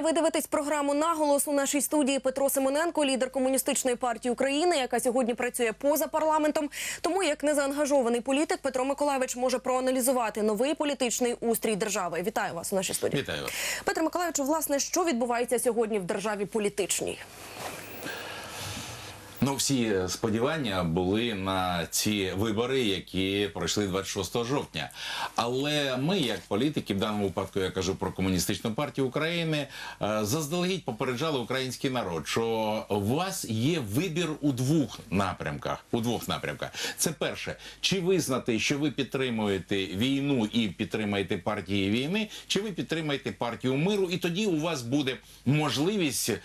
вітання. Ви дивитесь програму наголос у нашій студії Петро Симоненко, лідер комуністичної партії України, яка сьогодні працює поза парламентом. Тому як незаангажований політик Петро Миколаївич може проаналізувати новий політичний устрій держави. Вітаю вас у нашій студії. Вітаю вас. Петро Миколаївичу, власне, що відбувається сьогодні в державі політичній? Ну, всі сподівання були на ці вибори, які пройшли 26 жовтня. Але ми, як політики, в даному випадку я кажу про комуністичну партію України, е, заздалегідь попереджали український народ, що у вас є вибір у двох напрямках. У двох напрямках. Це перше, чи визнати, що ви підтримуєте війну і підтримаєте партії війни, чи ви підтримаєте партію миру, і тоді у вас буде можливість е,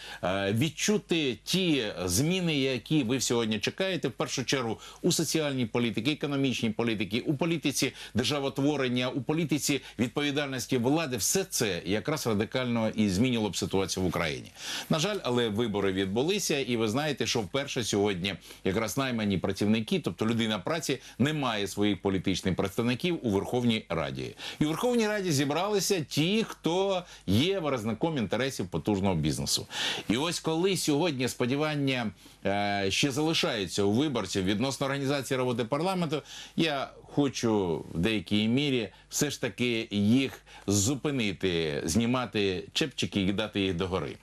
відчути ті зміни, які ви сьогодні чекаєте, в першу чергу у соціальній політиці, економічній політиці, у політиці державотворення, у політиці відповідальності влади, все це якраз радикально і змінило б ситуацію в Україні. На жаль, але вибори відбулися, і ви знаєте, що вперше сьогодні якраз наймані працівники, тобто людина праці, не має своїх політичних представників у Верховній Раді. І у Верховній Раді зібралися ті, хто є виразником інтересів потужного бізнесу. І ось коли сьогодні сподівання е, ще залишається у виборців відносно організації роботи парламенту, я хочу в деякій мірі все ж таки їх зупинити, знімати чепчики і дати їх догори.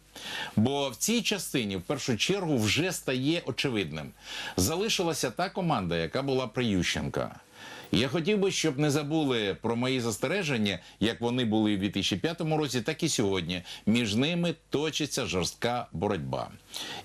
Бо в цій частині, в першу чергу, вже стає очевидним. Залишилася та команда, яка була при Ющенка. Я хотів би, щоб не забули про мої застереження, як вони були в 2005 році, так і сьогодні. Між ними точиться жорстка боротьба.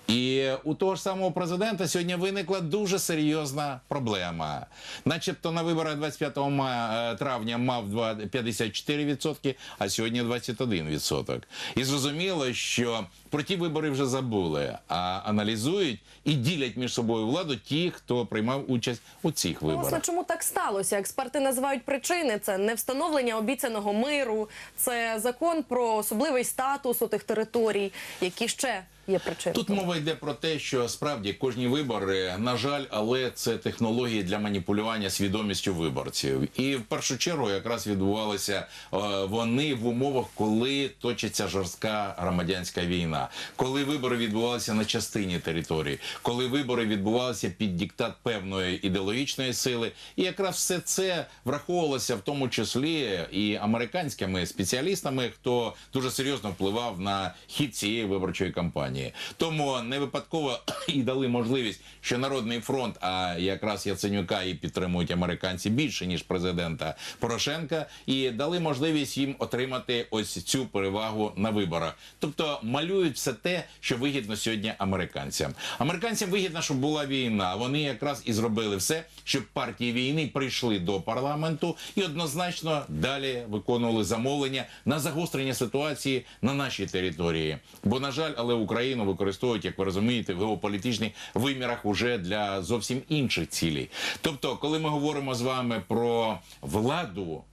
І у того ж самого президента сьогодні виникла дуже серйозна проблема. Начебто на виборах 25 е, травня мав два- 54%, а сьогодні 21%. І зрозуміло, що про ті вибори вже забули, а аналізують і ділять між собою владу ті, хто приймав участь у цих Ну, виборах. Власне, чому так сталося? Експерти називають причини: це не встановлення обіцяного миру, це закон про особливий статус у тих територій, які ще є причини. Тут мова йде про те, що справді кожні вибори, на жаль, але це технології для маніпулювання свідомістю виборців. І в першу чергу якраз відбувалися е, вони в умовах, коли точиться жорстка громадянська війна, коли вибори відбувалися на частині території, коли вибори відбувалися під диктат певної ідеологічної сили, і якраз все це враховувалося в тому числі і американськими спеціалістами, хто дуже серйозно впливав на хід цієї виборчої кампанії. Тому не випадково і дали можливість, що Народний фронт, а якраз Яценюка і підтримують американці більше ніж президента Порошенка, і дали можливість їм отримати ось цю перевагу на виборах. Тобто малюють все те, що вигідно сьогодні американцям. Американцям вигідно, щоб була війна. Вони якраз і зробили все, щоб партії війни прийшли до парламенту і однозначно далі виконували замовлення на загострення ситуації на нашій території. Бо, на жаль, але Україну використовують, як ви розумієте, в геополітичних вимірах уже для зовсім інших цілей. Тобто, коли ми говоримо з вами про владу.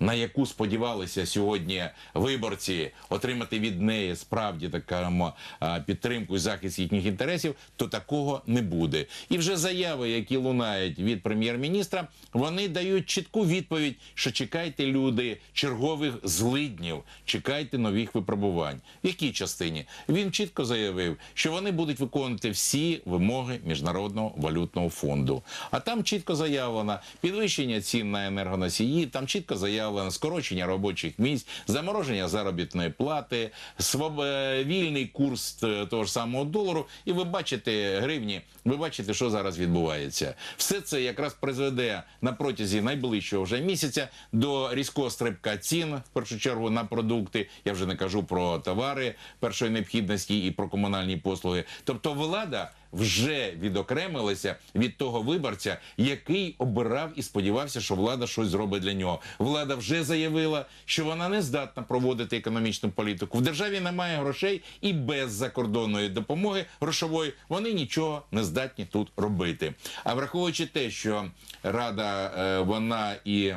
На яку сподівалися сьогодні виборці отримати від неї справді так кажемо, а, підтримку і захист їхніх інтересів, то такого не буде. І вже заяви, які лунають від прем'єр-міністра, вони дають чітку відповідь, що чекайте люди чергових злиднів, чекайте нових випробувань. В якій частині він чітко заявив, що вони будуть виконувати всі вимоги міжнародного валютного фонду. А там чітко заявлено підвищення цін на енергоносії, там чітко заявлено скорочення робочих місць, замороження заробітної плати, своб... е, вільний курс е, того ж самого долару. І ви бачите гривні, ви бачите, що зараз відбувається. Все це якраз призведе на протязі найближчого вже місяця до різкого стрибка цін, в першу чергу на продукти. Я вже не кажу про товари першої необхідності і про комунальні послуги. Тобто влада вже відокремилася від того виборця, який обирав і сподівався, що влада щось зробить для нього. Влада вже заявила, що вона не здатна проводити економічну політику. В державі немає грошей і без закордонної допомоги грошової вони нічого не здатні тут робити. А враховуючи те, що рада е, вона і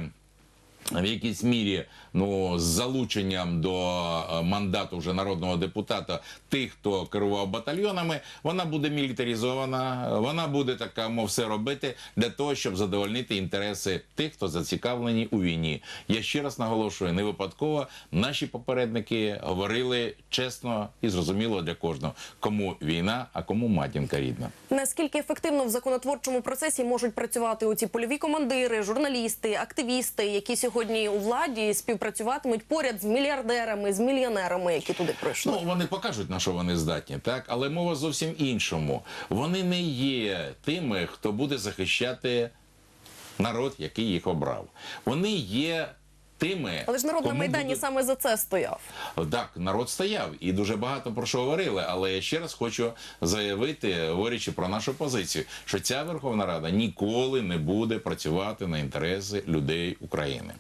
в якійсь мірі ну з залученням до е, мандату вже народного депутата тих, хто керував батальйонами, вона буде мілітаризована, вона буде така, мов все робити для того, щоб задовольнити інтереси тих, хто зацікавлені у війні. Я ще раз наголошую, не випадково наші попередники говорили чесно і зрозуміло для кожного, кому війна, а кому матінка рідна. Наскільки ефективно в законотворчому процесі можуть працювати оці польові командири, журналісти, активісти, які сьогодні у владі співпрацюватимуть поряд з мільярдерами, з мільйонерами, які туди прийшли? Ну, вони покажуть, на що вони здатні, так? Але мова зовсім іншому. Вони не є тими, хто буде захищати народ, який їх обрав. Вони є тими. Але ж народ на майдані буде- саме за це стояв. Так, народ стояв і дуже багато про що говорили. Але я ще раз хочу заявити, говорячи про нашу позицію, що ця Верховна Рада ніколи не буде працювати на інтереси людей України.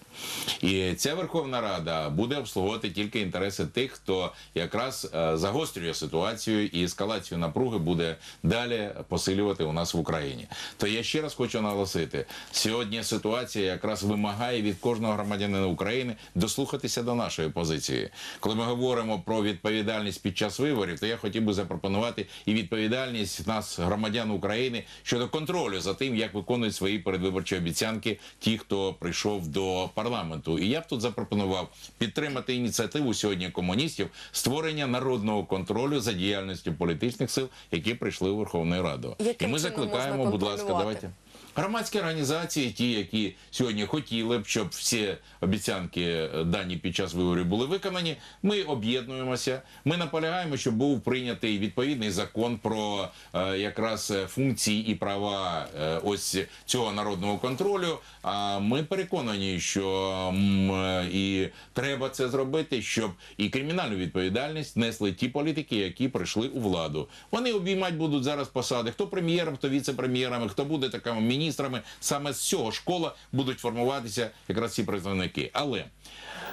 І ця Верховна Рада буде обслуговувати тільки інтереси тих, хто якраз е, загострює ситуацію і ескалацію напруги буде далі посилювати у нас в Україні. То я ще раз хочу наголосити: сьогодні ситуація якраз вимагає від кожного громадянина України дослухатися до нашої позиції. Коли ми говоримо про відповідальність під час виборів, то я хотів би запропонувати і відповідальність нас, громадян України, щодо контролю за тим, як виконують свої передвиборчі обіцянки ті, хто прийшов до парламенту. І я б тут запропонував підтримати ініціативу сьогодні комуністів створення народного контролю за діяльністю політичних сил, які прийшли у Верховну Раду. Яким і ми закликаємо, будь ласка, давайте. Громадські організації, ті, які сьогодні хотіли б, щоб всі обіцянки е, дані під час виборів були виконані, ми об'єднуємося. Ми наполягаємо, щоб був прийнятий відповідний закон про е, якраз е, функції і права е, ось цього народного контролю. А ми переконані, що м, е, і треба це зробити, щоб і кримінальну відповідальність несли ті політики, які прийшли у владу. Вони обіймати будуть зараз посади. Хто прем'єром, хто віце-прем'єрами, хто буде такими міністрами. Саме з цього школа будуть формуватися якраз ці представники. Але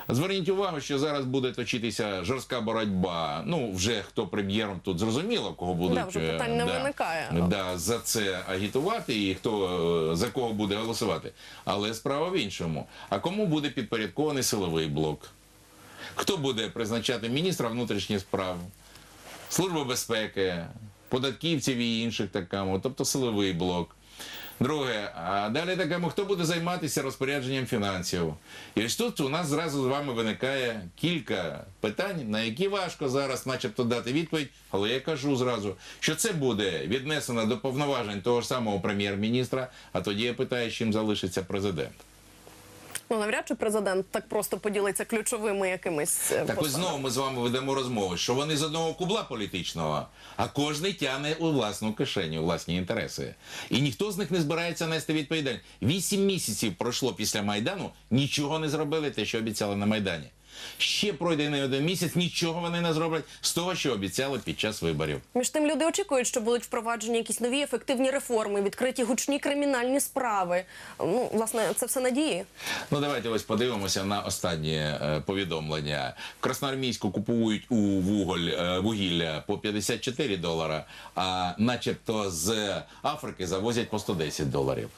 зверніть увагу, що зараз буде точитися жорстка боротьба. Ну вже хто прем'єром тут зрозуміло, кого будуть Да, вже е, питань не виникає. Да, за це агітувати і хто е, за кого буде голосувати. Але справа в іншому. А кому буде підпорядкований силовий блок? Хто буде призначати міністра внутрішніх справ, Служба безпеки, податківців і інших такому, тобто силовий блок. Друге, а далі таке, хто буде займатися розпорядженням фінансів. І ось тут у нас зразу з вами виникає кілька питань, на які важко зараз, начебто, дати відповідь. Але я кажу зразу, що це буде віднесено до повноважень того ж самого прем'єр-міністра. А тоді я питаю, чим залишиться президент. Ну навряд чи президент так просто поділиться ключовими якимись так. Так ось знову ми з вами ведемо розмову, що вони з одного кубла політичного, а кожний тягне у власну кишеню, у власні інтереси. І ніхто з них не збирається нести відповідальність. Вісім місяців пройшло після Майдану, нічого не зробили те, що обіцяли на Майдані. Ще пройде не один місяць, нічого вони не зроблять з того, що обіцяли під час виборів. Між тим люди очікують, що будуть впроваджені якісь нові ефективні реформи, відкриті гучні кримінальні справи. Ну, власне, це все надії. Ну давайте ось подивимося на останнє е, повідомлення. В Красноармійську купують у вуголь е, вугілля по 54 долара, а начебто з Африки завозять по 110 доларів.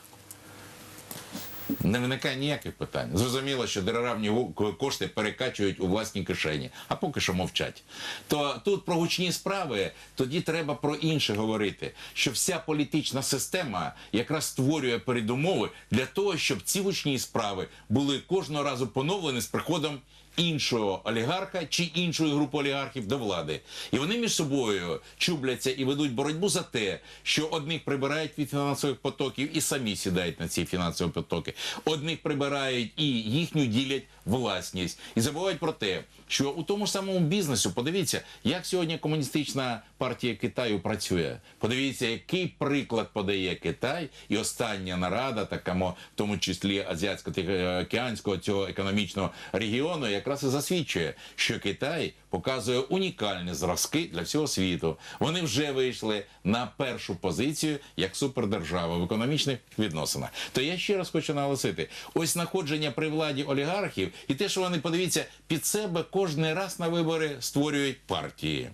Не виникає ніяких питань. Зрозуміло, що державні кошти перекачують у власні кишені, а поки що мовчать. То тут про гучні справи тоді треба про інше говорити. Що вся політична система якраз створює передумови для того, щоб ці гучні справи були кожного разу поновлені з приходом іншого олігарха чи іншої групи олігархів до влади. І вони між собою чубляться і ведуть боротьбу за те, що одних прибирають від фінансових потоків і самі сідають на ці фінансові потоки. Одних прибирають і їхню ділять власність. І забувають про те, що у тому ж самому бізнесу, подивіться, як сьогодні комуністична партія Китаю працює. Подивіться, який приклад подає Китай, і остання нарада, такому, в тому числі азіатсько-тихоокеанського цього економічного регіону, якраз і засвідчує, що Китай показує унікальні зразки для всього світу. Вони вже вийшли на першу позицію як супердержава в економічних відносинах. То я ще раз хочу наголосити: ось знаходження при владі олігархів і те, що вони подивіться під себе кожен раз на вибори створюють партії.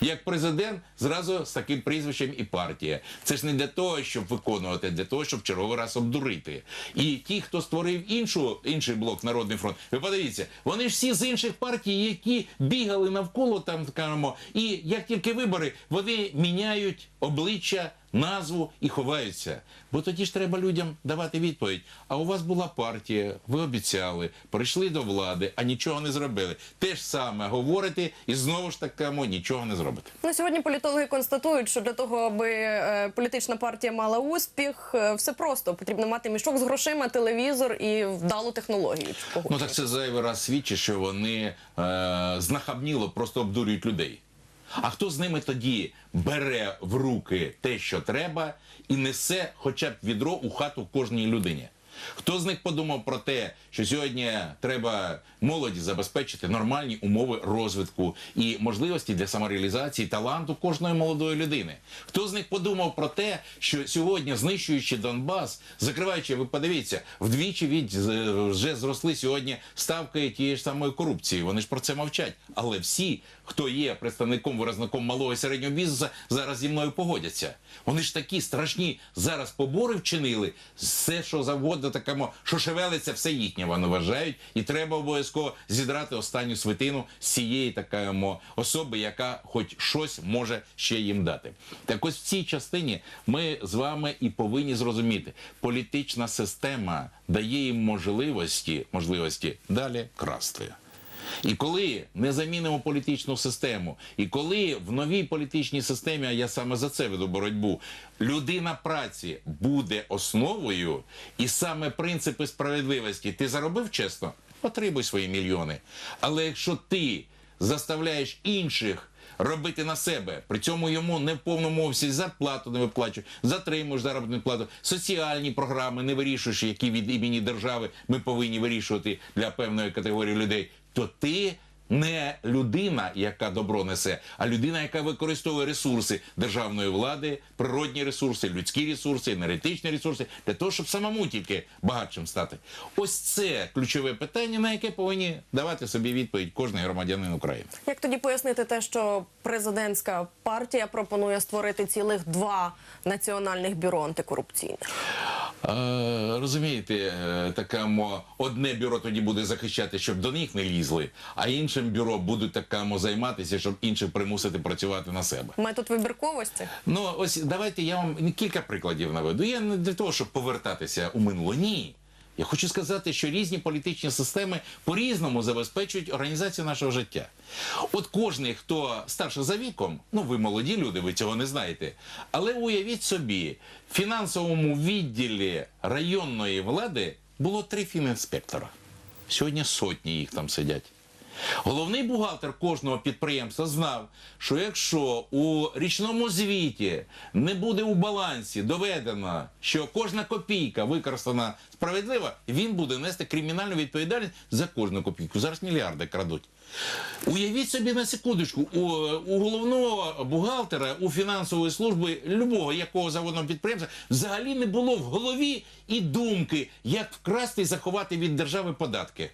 Як президент, зразу з таким прізвищем і партія. Це ж не для того, щоб виконувати, а для того, щоб черговий раз обдурити. І ті, хто створив іншу, інший блок Народний фронт, ви подивіться, вони ж всі з інших партій, які бігали навколо там, скажімо, і як тільки вибори, вони міняють обличчя. Назву і ховаються, бо тоді ж треба людям давати відповідь. А у вас була партія, ви обіцяли, прийшли до влади, а нічого не зробили. Те ж саме говорите, і знову ж такому нічого не зробите. Ну, сьогодні політологи констатують, що для того, аби е, політична партія мала успіх, е, все просто потрібно мати мішок з грошима, телевізор і вдалу технологію. Ну так це зайвий раз свідчить, що вони е, знахабніло просто обдурюють людей. А хто з ними тоді бере в руки те, що треба, і несе хоча б відро у хату кожній людині? Хто з них подумав про те, що сьогодні треба молоді забезпечити нормальні умови розвитку і можливості для самореалізації таланту кожної молодої людини? Хто з них подумав про те, що сьогодні, знищуючи Донбас, закриваючи, ви подивіться, вдвічі від вже зросли сьогодні ставки тієї ж самої корупції. Вони ж про це мовчать. Але всі, хто є представником виразником малого і середнього бізнесу, зараз зі мною погодяться. Вони ж такі страшні зараз побори вчинили. Все, що завгодно, такому, що шевелиться, все їхнє вони вважають, і треба обов'язково зідрати останню свитину з цієї такої особи, яка хоч щось може ще їм дати. Так ось в цій частині ми з вами і повинні зрозуміти, політична система дає їм можливості, можливості далі красти. І коли не замінимо політичну систему, і коли в новій політичній системі, а я саме за це веду боротьбу, людина праці буде основою, і саме принципи справедливості ти заробив чесно, отримуй свої мільйони. Але якщо ти заставляєш інших робити на себе, при цьому йому не в повному обсязі зарплату не виплачуєш, затримуєш заробітну плату, соціальні програми не вирішуєш, які від імені держави ми повинні вирішувати для певної категорії людей, то ти не людина, яка добро несе, а людина, яка використовує ресурси державної влади, природні ресурси, людські ресурси, енергетичні ресурси для того, щоб самому тільки багатшим стати. Ось це ключове питання, на яке повинні давати собі відповідь кожен громадянин України. Як тоді пояснити те, що президентська партія пропонує створити цілих два національних бюро антикорупційних? Е, розумієте, е, такамо одне бюро тоді буде захищати, щоб до них не лізли, а іншим бюро будуть такамо займатися, щоб інших примусити працювати на себе. Метод вибірковості? Ну ось давайте я вам кілька прикладів наведу. Я не для того, щоб повертатися у минуле. Ні. Я хочу сказати, що різні політичні системи по-різному забезпечують організацію нашого життя. От кожний, хто старше за віком, ну ви молоді люди, ви цього не знаєте. Але уявіть собі, в фінансовому відділі районної влади було три фінінспектора. Сьогодні сотні їх там сидять. Головний бухгалтер кожного підприємства знав, що якщо у річному звіті не буде у балансі доведено, що кожна копійка використана справедливо, він буде нести кримінальну відповідальність за кожну копійку. Зараз мільярди крадуть. Уявіть собі на секундочку, у, у головного бухгалтера, у фінансової служби любого якого заводного підприємства взагалі не було в голові і думки, як вкрасти і заховати від держави податки.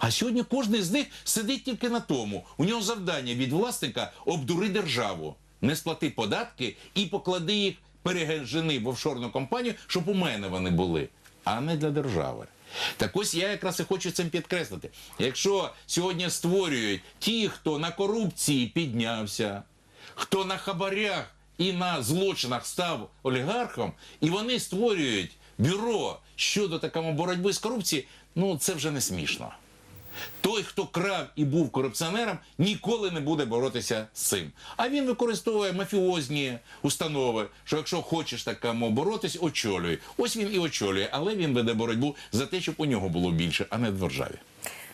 А сьогодні кожен з них сидить тільки на тому. У нього завдання від власника обдури державу, не сплати податки і поклади їх перегежени в офшорну компанію, щоб у мене вони були, а не для держави. Так ось я якраз і хочу цим підкреслити. Якщо сьогодні створюють ті, хто на корупції піднявся, хто на хабарях і на злочинах став олігархом, і вони створюють бюро щодо такому боротьби з корупцією, ну це вже не смішно. Той, хто крав і був корупціонером, ніколи не буде боротися з цим. А він використовує мафіозні установи, що якщо хочеш такому боротись, очолюй. Ось він і очолює, але він веде боротьбу за те, щоб у нього було більше, а не в державі.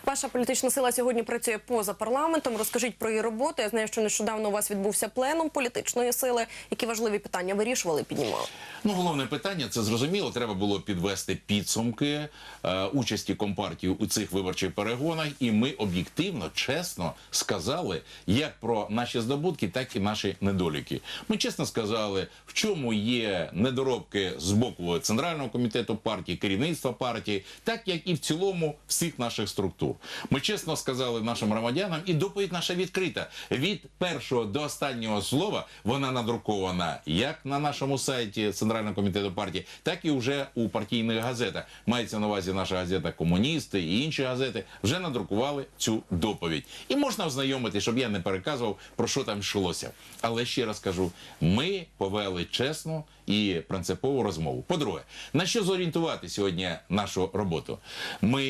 Ваша політична сила сьогодні працює поза парламентом. Розкажіть про її роботу. Я знаю, що нещодавно у вас відбувся пленум політичної сили. Які важливі питання вирішували, піднімали? Ну, головне питання це зрозуміло. Треба було підвести підсумки е, участі компартії у цих виборчих перегонах, і ми об'єктивно, чесно сказали як про наші здобутки, так і наші недоліки. Ми чесно сказали, в чому є недоробки з боку центрального комітету партії, керівництва партії, так як і в цілому всіх наших структур. Ми чесно сказали нашим громадянам, і доповідь наша відкрита. Від першого до останнього слова вона надрукована як на нашому сайті Центрального комітету партії, так і вже у партійних газетах. Мається на увазі наша газета Комуністи і інші газети вже надрукували цю доповідь. І можна ознайомити, щоб я не переказував про що там йшлося. Але ще раз кажу: ми повели чесну і принципову розмову. По-друге, на що зорієнтувати сьогодні нашу роботу? Ми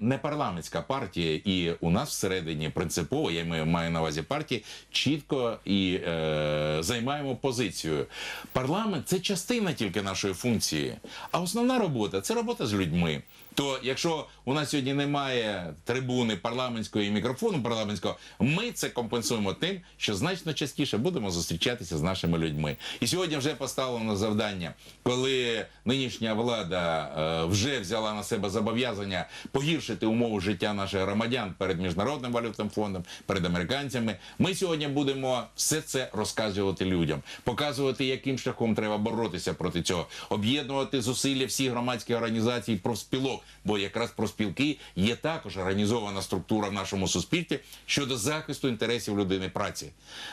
не парламентська партія, і у нас всередині принципово, я маю- на увазі партії, чітко і е, займаємо позицію. Парламент це частина тільки нашої функції, а основна робота це робота з людьми. То якщо у нас сьогодні немає трибуни парламентської і мікрофону парламентського, ми це компенсуємо тим, що значно частіше будемо зустрічатися з нашими людьми. І сьогодні вже поставлено завдання, коли нинішня влада е, вже взяла на себе зобов'язання погіршити умови життя наших громадян перед міжнародним валютним фондом, перед американцями. Ми сьогодні будемо все це розказувати людям, показувати, яким шляхом треба боротися проти цього, об'єднувати зусилля всіх громадських організацій профспілок, бо якраз профспілки є також організована структура в нашому суспільстві щодо захисту інтересів людини праці.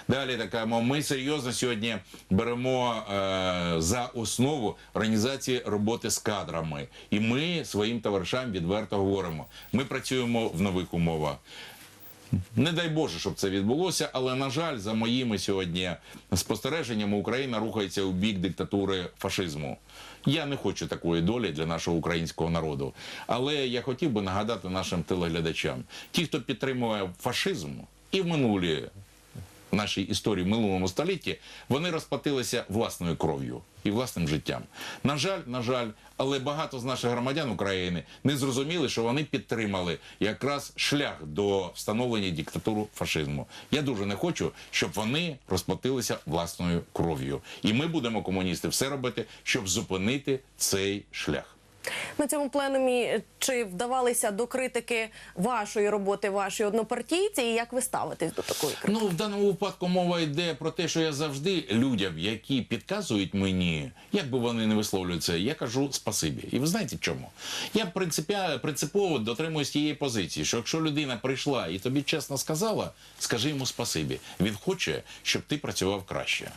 Далі така ми серйозно сьогодні беремо е, за основу організації роботи з кадрами, і ми своїм товаришам відверто говоримо. Ми працюємо в нових умовах. Не дай Боже, щоб це відбулося, але на жаль, за моїми сьогодні спостереженнями, Україна рухається у бік диктатури фашизму. Я не хочу такої долі для нашого українського народу. Але я хотів би нагадати нашим телеглядачам: ті, хто підтримує фашизм і в минулі нашій історії в минулому столітті, вони розплатилися власною кров'ю і власним життям. На жаль, на жаль, але багато з наших громадян України не зрозуміли, що вони підтримали якраз шлях до встановлення диктатури фашизму. Я дуже не хочу, щоб вони розплатилися власною кров'ю. І ми будемо комуністи все робити, щоб зупинити цей шлях. На цьому пленумі чи вдавалися до критики вашої роботи, ваші однопартійці, і як ви ставитесь до такої критики? Ну, в даному випадку мова йде про те, що я завжди людям, які підказують мені, як би вони не висловлюються, я кажу спасибі. І ви знаєте чому? Я принципово дотримуюсь тієї позиції, що якщо людина прийшла і тобі чесно сказала, скажи йому спасибі. Він хоче, щоб ти працював краще.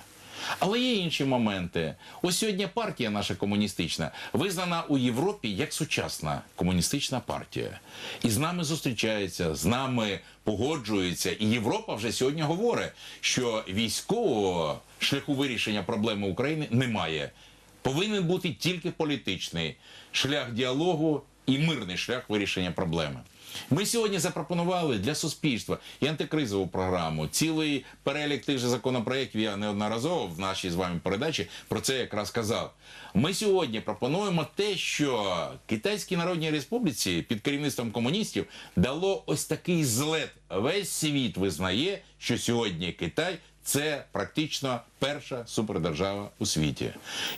Але є інші моменти. Ось сьогодні партія наша комуністична визнана у Європі як сучасна комуністична партія. І з нами зустрічається, з нами погоджується. І Європа вже сьогодні говорить, що військового шляху вирішення проблеми України немає. Повинен бути тільки політичний шлях діалогу і мирний шлях вирішення проблеми. Ми сьогодні запропонували для суспільства і антикризову програму, цілий перелік тих же законопроєктів. Я неодноразово в нашій з вами передачі про це якраз казав. Ми сьогодні пропонуємо те, що Китайській Народній Республіці під керівництвом комуністів дало ось такий злет. Весь світ визнає, що сьогодні Китай це практично перша супердержава у світі.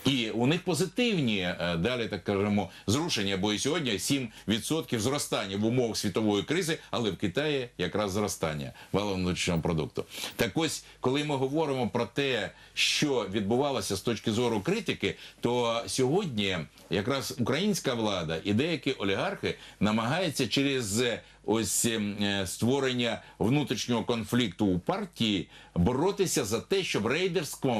І у них позитивні е, далі, так кажемо, зрушення, бо і сьогодні 7% зростання в умовах світової кризи, але в Китаї якраз зростання валового внутрішнього продукту. Так ось, коли ми говоримо про те, що відбувалося з точки зору критики, то сьогодні якраз українська влада і деякі олігархи намагаються через ось е, створення внутрішнього конфлікту у партії боротися за те, щоб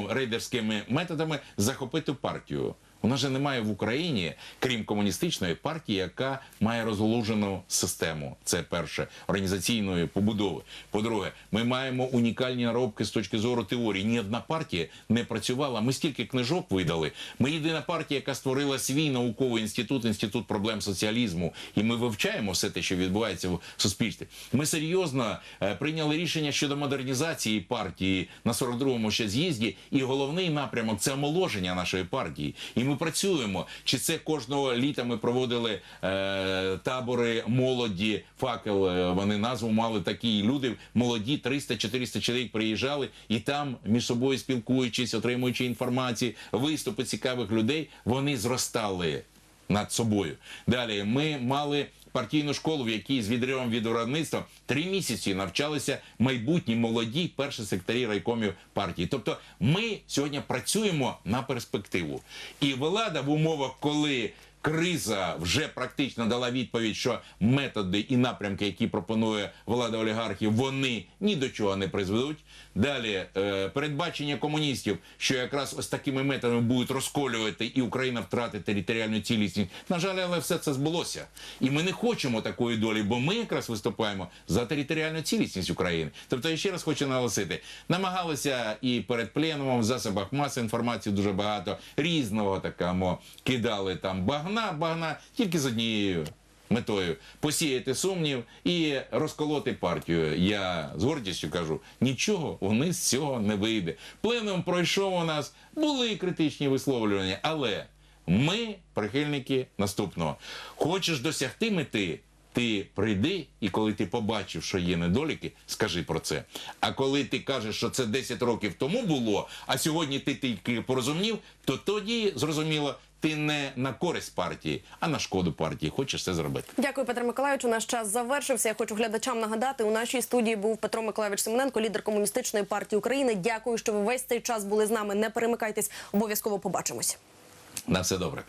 рейдерськими методами захопити партію. У нас же немає в Україні, крім комуністичної партії, яка має розголужену систему. Це перше організаційної побудови. По-друге, ми маємо унікальні наробки з точки зору теорії. Ні одна партія не працювала. Ми стільки книжок видали. Ми єдина партія, яка створила свій науковий інститут, інститут проблем соціалізму, і ми вивчаємо все те, що відбувається в суспільстві. Ми серйозно е, прийняли рішення щодо модернізації партії на 42-му ще з'їзді, і головний напрямок це омоложення нашої партії. І ми працюємо. Чи це кожного літа ми проводили е, табори молоді, факел. е, Вони назву мали такі люди молоді, 300-400 чоловік приїжджали, і там між собою спілкуючись, отримуючи інформацію, виступи цікавих людей, вони зростали над собою. Далі ми мали партійну школу, в якій з відривом від виробництва три місяці навчалися майбутні молоді перші сектарі райкомів партії. Тобто, ми сьогодні працюємо на перспективу, і влада в умовах, коли криза вже практично дала відповідь, що методи і напрямки, які пропонує влада олігархів, вони ні до чого не призведуть. Далі е, передбачення комуністів, що якраз ось такими методами будуть розколювати і Україна втратить територіальну цілісність. На жаль, але все це збулося. І ми не хочемо такої долі, бо ми якраз виступаємо за територіальну цілісність України. Тобто, я ще раз хочу наголосити, намагалися і перед пленумом в засобах маси інформації дуже багато різного такого кидали там багна, багна, тільки з однією метою посіяти сумнів і розколоти партію. Я з гордістю кажу, нічого у них з цього не вийде. Пленум пройшов у нас, були критичні висловлювання, але ми прихильники наступного. Хочеш досягти мети. Ти прийди, і коли ти побачив, що є недоліки, скажи про це. А коли ти кажеш, що це 10 років тому було, а сьогодні ти тільки порозумів, то тоді зрозуміло, ти не на користь партії, а на шкоду партії. Хочеш це зробити. Дякую, Петро Миколаївичу. Наш час завершився. Я хочу глядачам нагадати. У нашій студії був Петро Миколаївич Семененко, лідер комуністичної партії України. Дякую, що ви весь цей час були з нами. Не перемикайтесь. Обов'язково побачимось. На все добре.